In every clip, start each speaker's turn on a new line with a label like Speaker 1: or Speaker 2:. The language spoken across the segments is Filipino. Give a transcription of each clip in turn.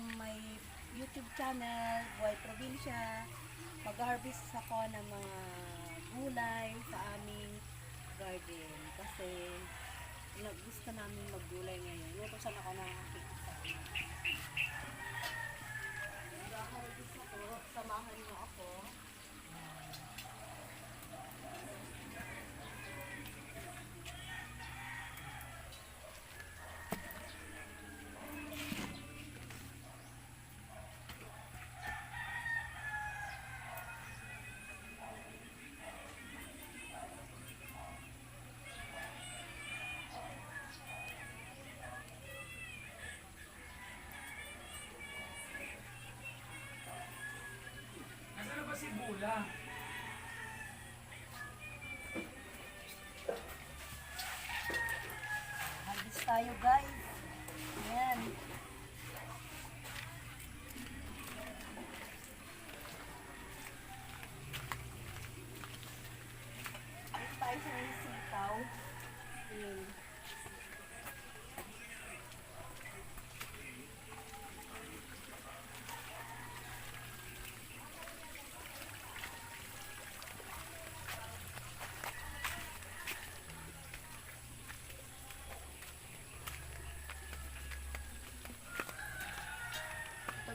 Speaker 1: um, my YouTube channel, Buhay Probinsya. Mag-harvest ako ng mga gulay sa aming garden. Kasi gusto namin maggulay ngayon. Luto sana ako ng aking
Speaker 2: na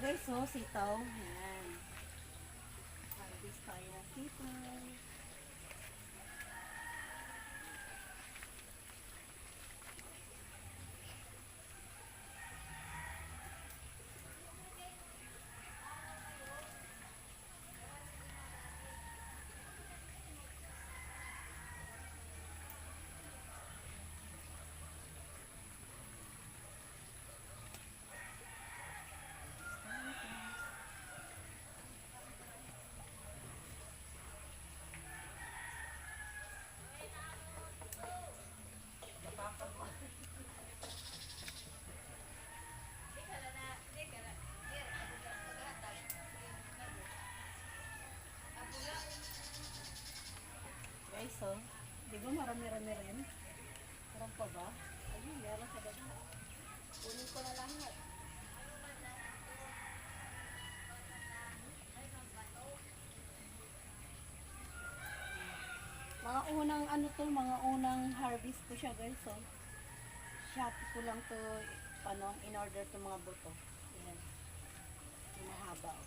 Speaker 1: guys, so sitaw. Harvest tayo ng sitaw. So, di ba marami-rami rin? Meron pa ba? Ayun, meron sa baba. Kunin ko na lahat. Mga unang ano to, mga unang harvest ko siya guys, so. Shopee ko lang to, ano, in order to mga buto. Ayan. Mahaba. oh.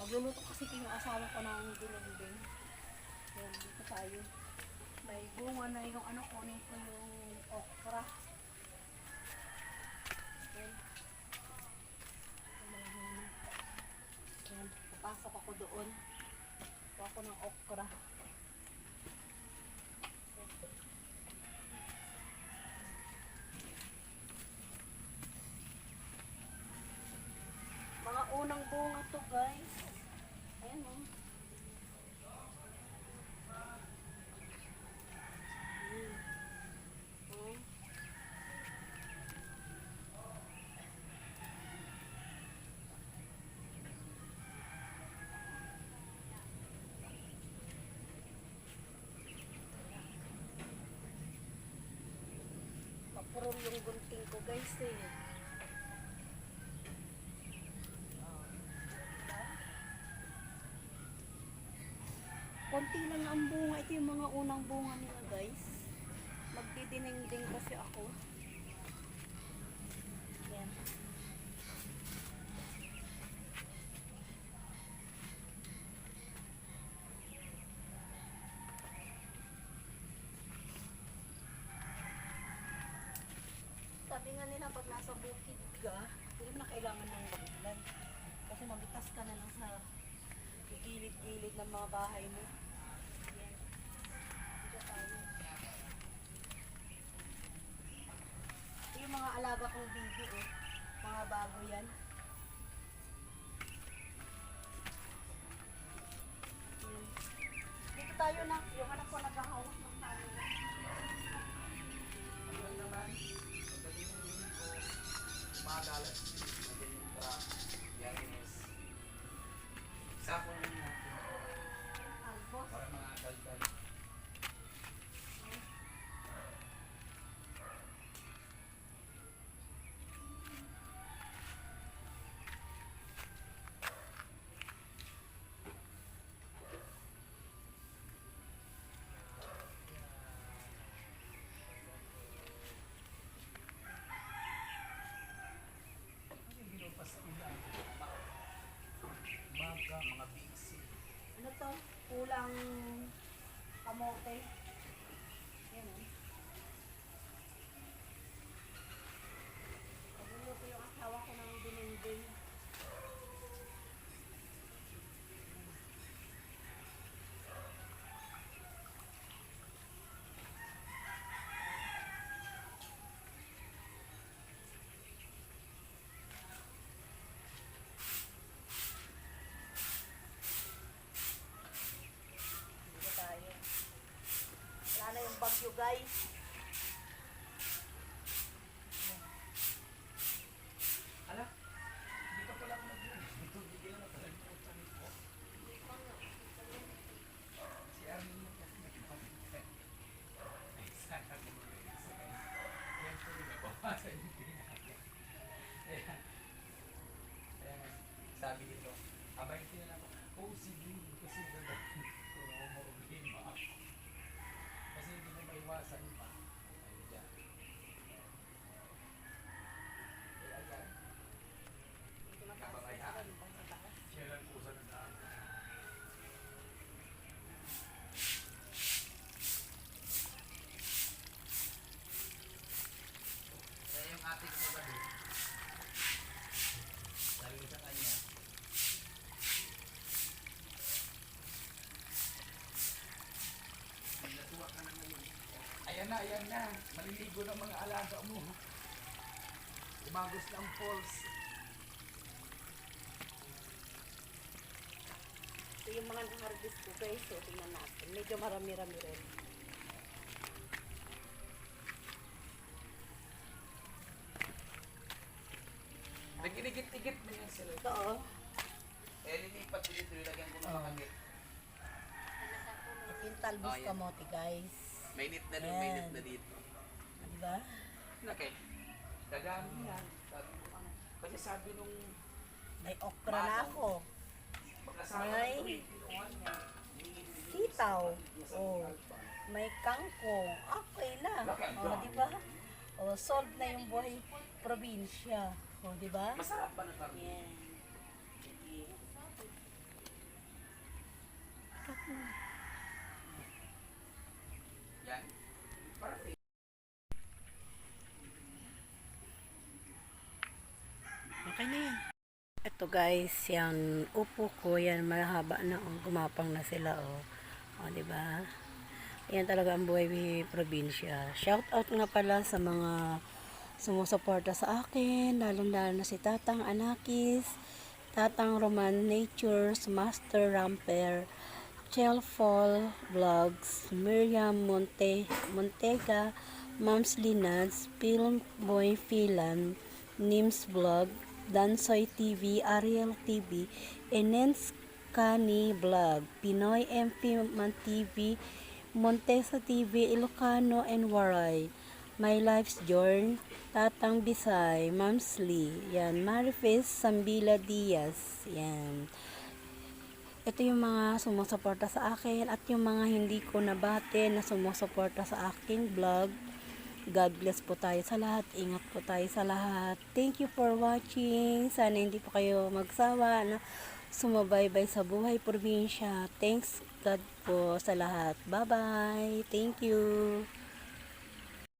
Speaker 1: Magluluto kasi yung asawa ko ng dinding. Ayan, dito tayo. May bunga na yung ano, kunin ko yung okra. Bunga. Ayan, papasok ako doon. Kuha ako ng okra. Mga unang bunga to guys. Ayan o. Mm. Papurong yung gunting ko guys eh. Konti lang ang bunga. Ito yung mga unang bunga nila guys. Magdidinengding kasi ako. Yan. Nila pag nasa bukid ka, hindi na kailangan ng ulan. Kasi mabitas ka na lang sa gilid-gilid ng mga bahay mo. Yung mga alaga kong baby eh. Mga bago. Yan. Dito tayo na.
Speaker 2: ano to?
Speaker 1: Kulang
Speaker 2: kamote. Yan. Eh.
Speaker 1: Video guys.
Speaker 2: Ala, hindi pa pala ako nag-vlog. Ito, hindi na pala ko sa ko. Si Armin mo kasi nagpapit. Ay, sana ko Yan po yung nabawasan yung pinaka. Kaya, kaya nga, sabi dito, abay ko na lang ako. Oh, sige, kasi gagawin ko na problema ako. Kasi hindi mo maiwasan pa. Ayun dyan. Kaya yan. Kababayaan. Siya lang po sa nandaan. Kaya yung ating sa gabi, sabi ko sa kanya, Nagatuwa ka na ngayon. Ayan na, ayan na. Maliligo ng mga alaga mo. Umagos ng falls.
Speaker 1: Ito yung mga harvest ko guys. So, tingnan natin. Medyo marami-rami rin.
Speaker 2: Nagkinigit-igit mo yan sila.
Speaker 1: Ito oh.
Speaker 2: Eh, lilipat ko dito, ilagyan ko ng makagit.
Speaker 1: Ito yung talbos
Speaker 2: Oh,
Speaker 1: kamote guys.
Speaker 2: Mainit na doon, mainit na dito.
Speaker 1: Diba?
Speaker 2: Laki. Dadami yan. Sabi ano. Kasi sabi nung
Speaker 1: May okra na ako. May-
Speaker 2: niya.
Speaker 1: Sitaw. Oh. May kangkong. Okay na. Oh, di ba? Oh, solved na yung buhay probinsya. Oh, di ba?
Speaker 2: Masarap ba na kami?
Speaker 1: Yan.
Speaker 2: Yan. Parang
Speaker 1: Okay na yan. Ito guys, yan upo ko, yan mahaba na, oh, gumapang na sila, oh. O, di ba? Yan talaga ang buhay ng probinsya. Shout out nga pala sa mga sumusuporta sa akin, lalong-lalo na si Tatang Anakis, Tatang Roman Natures, Master Ramper, Chelfall Vlogs, Miriam Monte, Montega, Mams Linads, Film Boy Filan, Nims Vlog, Dansoy TV, Ariel TV, Enens Kani Vlog, Pinoy MP Man TV, Montesa TV, Ilocano and Waray, My Life's Journey, Tatang Bisay, Mams Lee, yan, Marifes Sambila Diaz, yan. Ito yung mga sumusuporta sa akin at yung mga hindi ko nabate na sumusuporta sa aking vlog. God bless po tayo sa lahat. Ingat po tayo sa lahat. Thank you for watching. Sana hindi po kayo magsawa na sumabaybay sa buhay probinsya. Thanks God po sa lahat. Bye-bye. Thank you.